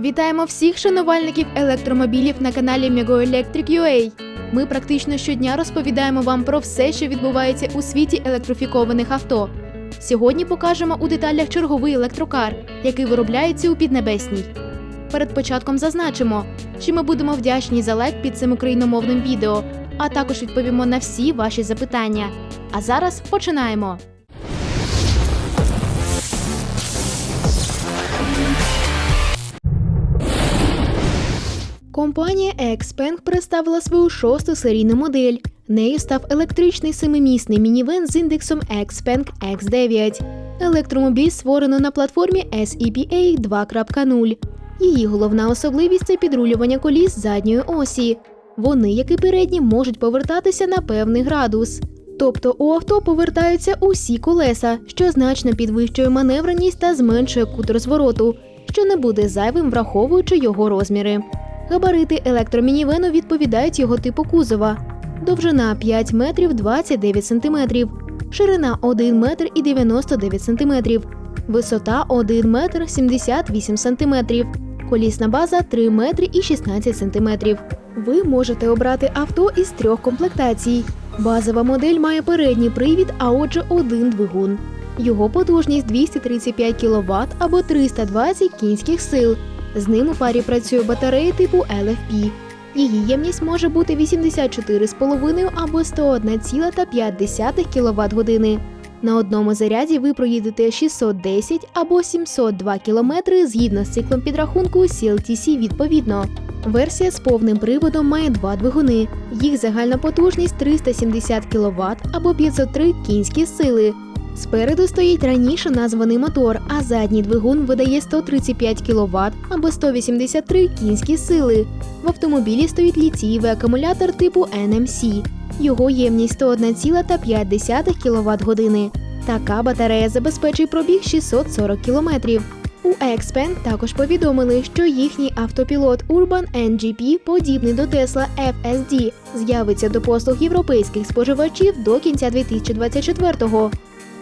Вітаємо всіх шанувальників електромобілів на каналі Mego Electric UA. Ми практично щодня розповідаємо вам про все, що відбувається у світі електрифікованих авто. Сьогодні покажемо у деталях черговий електрокар, який виробляється у Піднебесній. Перед початком зазначимо, що ми будемо вдячні за лайк під цим україномовним відео, а також відповімо на всі ваші запитання. А зараз починаємо. Компанія Xpeng представила свою шосту серійну модель. Нею став електричний семимісний мінівен з індексом Xpeng X9. Електромобіль створено на платформі SEPA 2.0. Її головна особливість це підрулювання коліс задньої осі. Вони, як і передні, можуть повертатися на певний градус. Тобто у авто повертаються усі колеса, що значно підвищує маневреність та зменшує кут розвороту, що не буде зайвим, враховуючи його розміри. Габарити електромінівену відповідають його типу кузова. Довжина 5 метрів 29 сантиметрів, ширина 1 метр і 99 сантиметрів, висота 1 метр 78 сантиметрів, колісна база 3 метри і 16 сантиметрів. Ви можете обрати авто із трьох комплектацій. Базова модель має передній привід, а отже один двигун. Його потужність 235 кВт або 320 кінських сил. З ним у парі працює батарея типу LFP. Її ємність може бути 84,5 або 101,5 кВт години. На одному заряді ви проїдете 610 або 702 км згідно з циклом підрахунку CLTC відповідно. Версія з повним приводом має два двигуни. Їх загальна потужність 370 кВт або 503 кінські сили. Спереду стоїть раніше названий мотор, а задній двигун видає 135 кВт або 183 кінські сили. В автомобілі стоїть літієвий акумулятор типу NMC. Його ємність 101,5 кВт години. Така батарея забезпечує пробіг 640 км. У Xpeng також повідомили, що їхній автопілот Urban NGP, подібний до Tesla FSD, з'явиться до послуг європейських споживачів до кінця 2024-го.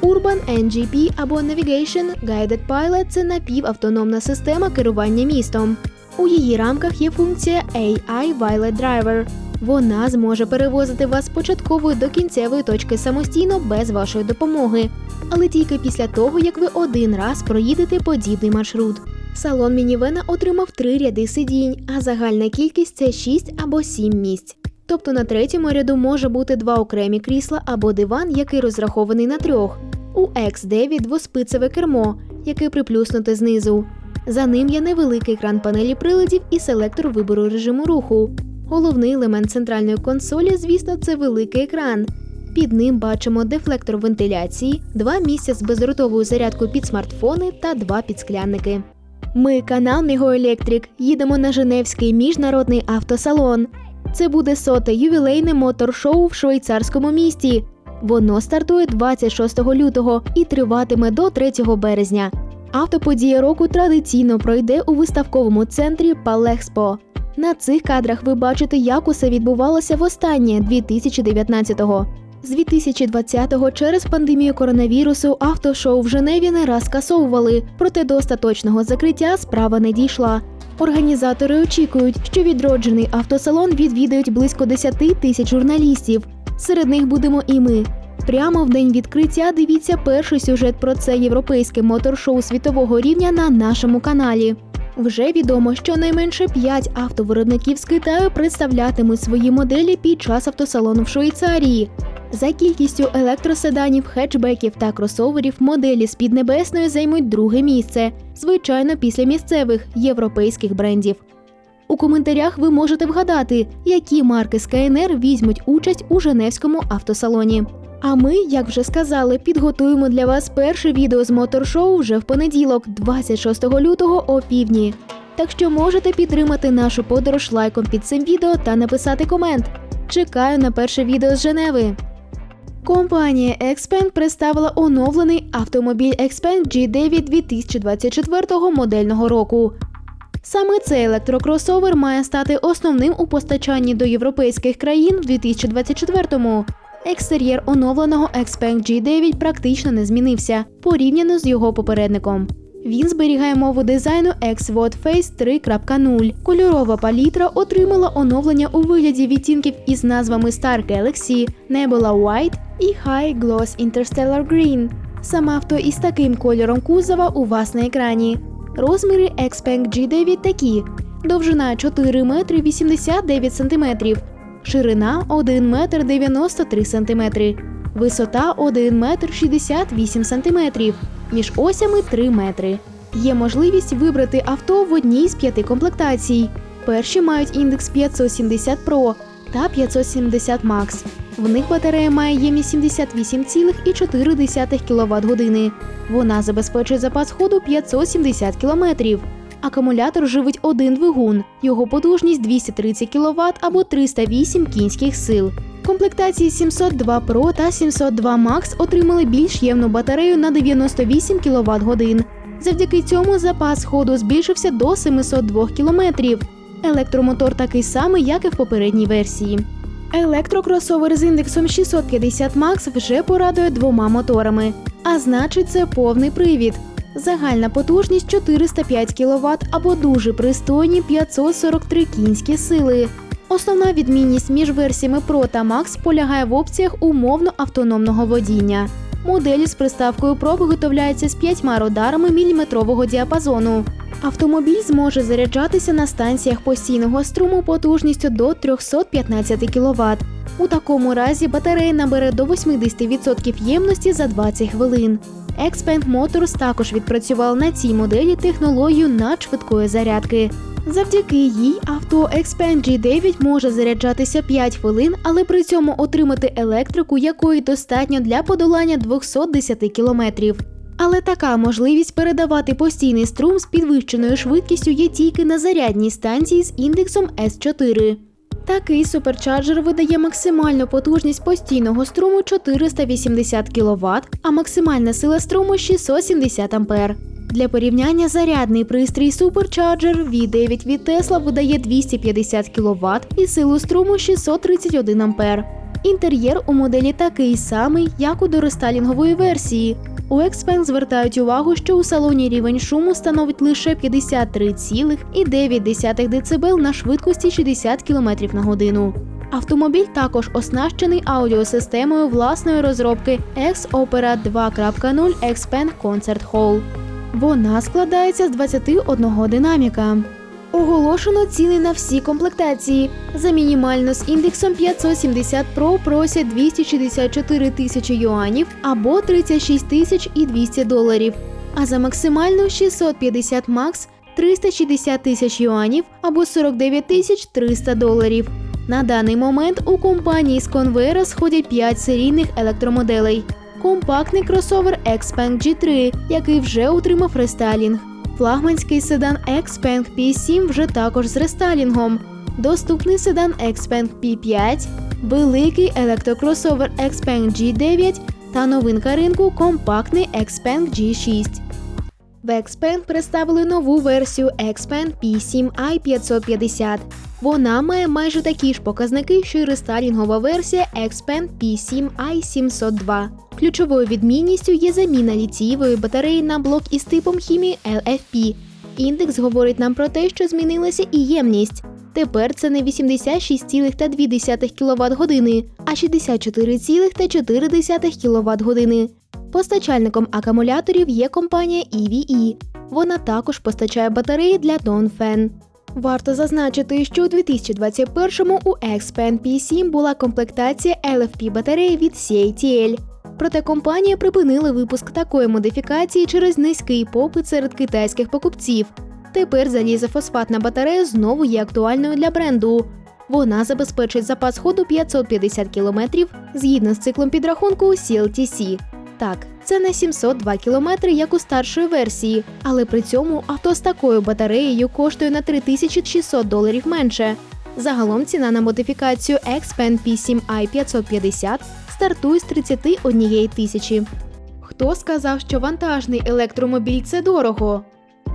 Urban NGP або Navigation Guided Pilot – це напівавтономна система керування містом. У її рамках є функція AI Violet Driver. Вона зможе перевозити вас з початкової до кінцевої точки самостійно без вашої допомоги, але тільки після того, як ви один раз проїдете подібний маршрут. Салон мінівена отримав три ряди сидінь, а загальна кількість це 6 або 7 місць. Тобто на третьому ряду може бути два окремі крісла або диван, який розрахований на трьох. У X9 двоспицеве кермо, яке приплюснуте знизу. За ним є невеликий екран панелі приладів і селектор вибору режиму руху. Головний елемент центральної консолі, звісно, це великий екран. Під ним бачимо дефлектор вентиляції, два місця з бездротовою зарядкою під смартфони та два підсклянники. Ми, канал Мігоелектрик, їдемо на Женевський міжнародний автосалон. Це буде соте ювілейне мотор-шоу в швейцарському місті. Воно стартує 26 лютого і триватиме до 3 березня. Автоподія року традиційно пройде у виставковому центрі Палехспо. На цих кадрах ви бачите, як усе відбувалося востаннє 2019-го. З 2020-го через пандемію коронавірусу автошоу в Женеві не раз скасовували, проте до остаточного закриття справа не дійшла. Організатори очікують, що відроджений автосалон відвідають близько 10 тисяч журналістів. Серед них будемо і ми. Прямо в день відкриття дивіться перший сюжет про це європейське мотор-шоу світового рівня на нашому каналі. Вже відомо, що найменше 5 автовиробників з Китаю представлятимуть свої моделі під час автосалону в Швейцарії. За кількістю електроседанів, хетчбеків та кросоверів моделі з Піднебесної займуть друге місце, звичайно, після місцевих європейських брендів. У коментарях ви можете вгадати, які марки з КНР візьмуть участь у Женевському автосалоні. А ми, як вже сказали, підготуємо для вас перше відео з моторшоу вже в понеділок, 26 лютого о півдні. Так що можете підтримати нашу подорож лайком під цим відео та написати комент. Чекаю на перше відео з Женеви. Компанія Xpeng представила оновлений автомобіль Xpeng G9 2024 модельного року. Саме цей електрокросовер має стати основним у постачанні до європейських країн в 2024-му. Екстер'єр оновленого Xpeng G9 практично не змінився порівняно з його попередником. Він зберігає мову дизайну XWOD Face 3.0. Кольорова палітра отримала оновлення у вигляді відтінків із назвами Star Galaxy, Nebula White і High Gloss Interstellar Green. Саме авто із таким кольором кузова у вас на екрані. Розміри Xpeng G9 такі: довжина 4 метри 89 сантиметрів, ширина 1 метр 93 сантиметри, висота 1 метр 68 сантиметрів, між осями 3 метри. Є можливість вибрати авто в одній з п'яти комплектацій. Перші мають індекс 570 Pro та 570 Max. В них батарея має ємність 78,4 кВт години. Вона забезпечує запас ходу 570 км. Акумулятор живить один двигун. Його потужність 230 кВт або 308 кінських сил. Комплектації 702 Pro та 702 Max отримали більш ємну батарею на 98 кВт годин. Завдяки цьому запас ходу збільшився до 702 км. Електромотор такий самий, як і в попередній версії. Електрокросовер з індексом 650 Max вже порадує двома моторами, а значить, це повний привід. Загальна потужність 405 кВт або дуже пристойні 543 кінські сили. Основна відмінність між версіями Pro та Max полягає в опціях умовно автономного водіння. Моделі з приставкою Pro виготовляються з п'ятьма радарами міліметрового діапазону. Автомобіль зможе заряджатися на станціях постійного струму потужністю до 315 кВт. У такому разі батарея набере до 80% ємності за 20 хвилин. Xpeng Motors також відпрацював на цій моделі технологію надшвидкої зарядки. Завдяки їй авто Xpeng G9 може заряджатися 5 хвилин, але при цьому отримати електрику, якої достатньо для подолання 210 кілометрів. Але така можливість передавати постійний струм з підвищеною швидкістю є тільки на зарядній станції з індексом S4. Такий суперчарджер видає максимальну потужність постійного струму 480 кВт, а максимальна сила струму 670 А. Для порівняння зарядний пристрій Supercharger V9 від Tesla видає 250 кВт і силу струму 631 А. Інтер'єр у моделі такий самий, як у дорестайлінгової версії. У Xpeng звертають увагу, що у салоні рівень шуму становить лише 53,9 дБ на швидкості 60 км на годину. Автомобіль також оснащений аудіосистемою власної розробки X-Opera 2.0 Xpeng Concert Hall. Вона складається з 21 динаміка. Оголошено ціни на всі комплектації. За мінімально з індексом 570 Pro просять 264 тисячі юанів або 36 тисяч і 200 доларів. А за максимальну 650 Max 360 тисяч юанів або 49 тисяч 300 доларів. На даний момент у компанії з конвейера сходять 5 серійних електромоделей. Компактний кросовер Xpeng G3, який вже отримав рестайлінг. Флагманський седан Xpeng P7 вже також з рестайлінгом. Доступний седан Xpeng P5, великий електрокросовер Xpeng G9 та новинка ринку компактний Xpeng G6. В Xpeng представили нову версію Xpeng P7i 550. Вона має майже такі ж показники, що й рестайлінгова версія Xpeng P7i 702. Ключовою відмінністю є заміна літієвої батареї на блок із типом хімії LFP. Індекс говорить нам про те, що змінилася і ємність. Тепер це не 86,2 кВт години, а 64,4 кВт години. Постачальником акумуляторів є компанія EVE. Вона також постачає батареї для Dongfeng. Варто зазначити, що у 2021-му у Xpeng P7 була комплектація LFP батареї від CATL. Проте компанія припинила випуск такої модифікації через низький попит серед китайських покупців. Тепер залізофосфатна батарея знову є актуальною для бренду. Вона забезпечить запас ходу 550 км згідно з циклом підрахунку CLTC. Так, це не 702 км, як у старшої версії, але при цьому авто з такою батареєю коштує на 3600 доларів менше. Загалом ціна на модифікацію Xpeng P7i 550 стартує з 31 тисячі. Хто сказав, що вантажний електромобіль це дорого?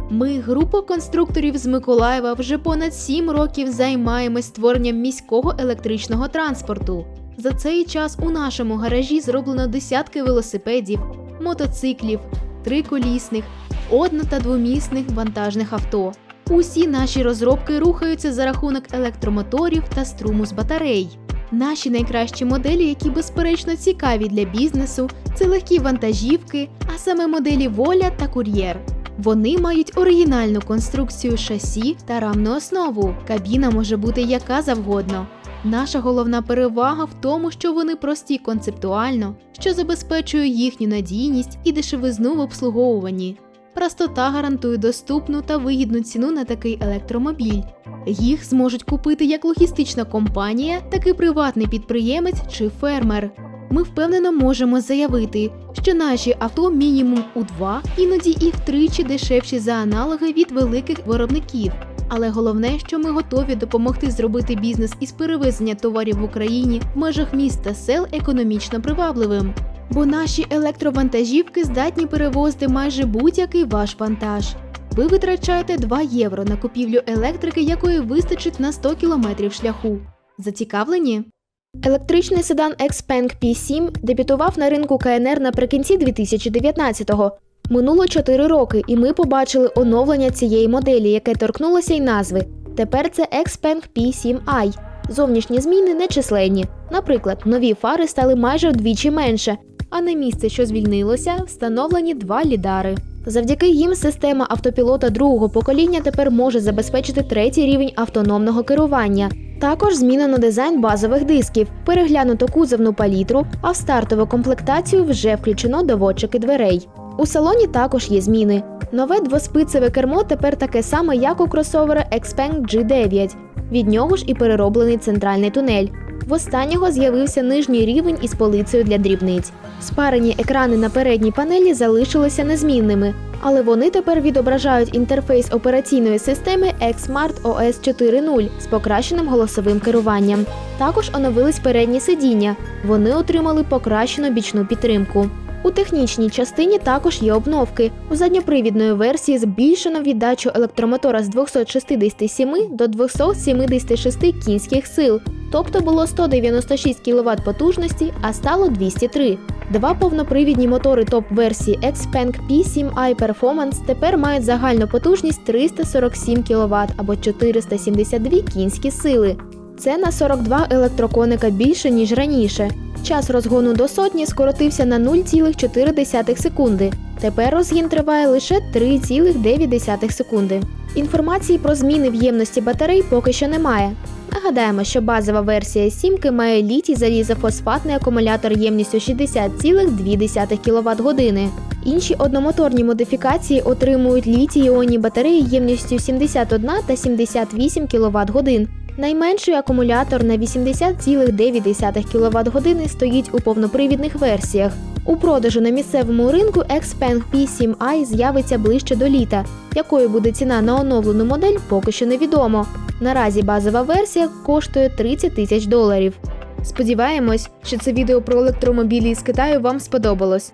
Ми, група конструкторів з Миколаєва, вже понад 7 років займаємось створенням міського електричного транспорту. За цей час у нашому гаражі зроблено десятки велосипедів, мотоциклів, триколісних, одно- та двомісних вантажних авто. Усі наші розробки рухаються за рахунок електромоторів та струму з батарей. Наші найкращі моделі, які безперечно цікаві для бізнесу, це легкі вантажівки, а саме моделі Воля та Кур'єр. Вони мають оригінальну конструкцію шасі та рамну основу. Кабіна може бути яка завгодно. Наша головна перевага в тому, що вони прості концептуально, що забезпечує їхню надійність і дешевизну в обслуговуванні. Простота гарантує доступну та вигідну ціну на такий електромобіль. Їх зможуть купити як логістична компанія, так і приватний підприємець чи фермер. Ми впевнено можемо заявити, що наші авто мінімум у два, іноді і втричі дешевші за аналоги від великих виробників. Але головне, що ми готові допомогти зробити бізнес із перевезення товарів в Україні в межах міст та сел економічно привабливим. Бо наші електровантажівки здатні перевозити майже будь-який ваш вантаж. Ви витрачаєте 2 євро на купівлю електрики, якої вистачить на 100 кілометрів шляху. Зацікавлені? Електричний седан Xpeng P7 дебютував на ринку КНР наприкінці 2019-го. Минуло 4 роки, і ми побачили оновлення цієї моделі, яке торкнулося й назви. Тепер це Xpeng P7i. Зовнішні зміни нечисленні. Наприклад, нові фари стали майже вдвічі менше, а на місце, що звільнилося, встановлені два лідари. Завдяки їм система автопілота другого покоління тепер може забезпечити третій рівень автономного керування. Також змінено дизайн базових дисків, переглянуто кузовну палітру, а в стартову комплектацію вже включено доводчики дверей. У салоні також є зміни. Нове двоспицеве кермо тепер таке саме, як у кросовера Xpeng G9. Від нього ж і перероблений центральний тунель. В останнього з'явився нижній рівень із полицею для дрібниць. Спарені екрани на передній панелі залишилися незмінними, але вони тепер відображають інтерфейс операційної системи XSmart OS 4.0 з покращеним голосовим керуванням. Також оновились передні сидіння. Вони отримали покращену бічну підтримку. У технічній частині також є обновки. У задньопривідної версії збільшено віддачу електромотора з 267 до 276 кінських сил, тобто було 196 кВт потужності, а стало 203. Два повнопривідні мотори топ-версії Xpeng P7i Performance тепер мають загальну потужність 347 кВт або 472 кінські сили. Це на 42 електроконика більше, ніж раніше. Час розгону до сотні скоротився на 0,4 секунди. Тепер розгін триває лише 3,9 секунди. Інформації про зміни в ємності батарей поки що немає. Нагадаємо, що базова версія сімки має літій залізофосфатний акумулятор ємністю 60,2 кВт години. Інші одномоторні модифікації отримують літій-іонні батареї ємністю 71 та 78 кВт годин. Найменший акумулятор на 80,9 кВт стоїть у повнопривідних версіях. У продажу на місцевому ринку Xpeng P7i з'явиться ближче до літа. Якою буде ціна на оновлену модель, поки що невідомо. Наразі базова версія коштує 30 тисяч доларів. Сподіваємось, що це відео про електромобілі з Китаю вам сподобалось.